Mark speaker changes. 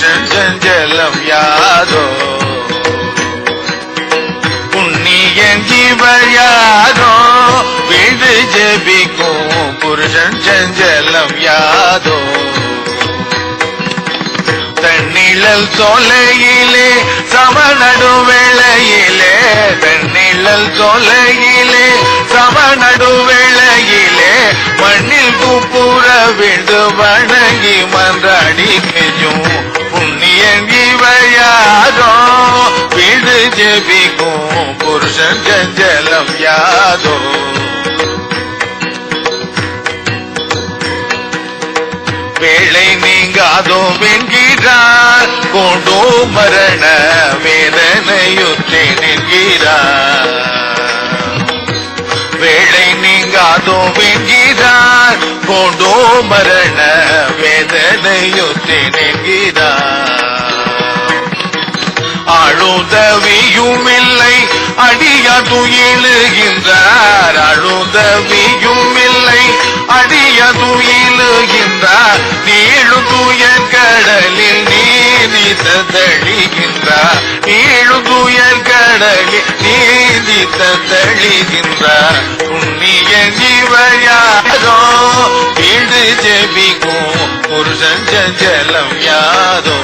Speaker 1: ஜெபிக்கும் யாதோ? புண்ணியன் இவர் யாரோ வீடு ஜெபிக்கும் புருஷன் செஞ்சலம் யாதோ? தன்னிழல் தொலையிலே சமநடு வேளையிலே தன்னிழல் தொலையிலே சமநடு வேளையிலே மண்ணில் கூப்புற விடுவன புருஷன் சஞ்சலம் யாதோ வேளை நீங்காதோ வென்கிறார் கொண்டோ மரண வேதனையுற்றே நிற்கிறார் வேளை நீங்காதோ வென்கிறார் கொண்டோ மரண வேதனையுற்றே நிற்கிறார் அழுதவியும் துயிலுகின்றார் அழுதவியும் இல்லை. அடிய துயிலுகின்றார் நீழு துய கடலில் நீதி தத்தழிகின்றார் நீழு துய கடலில் நீதி தத்தழிகின்றார் புண்ணிய ஜீவயாரோ வீடு ஜெபிக்கும். புருஷன் சஞ்சலம் யாதோ.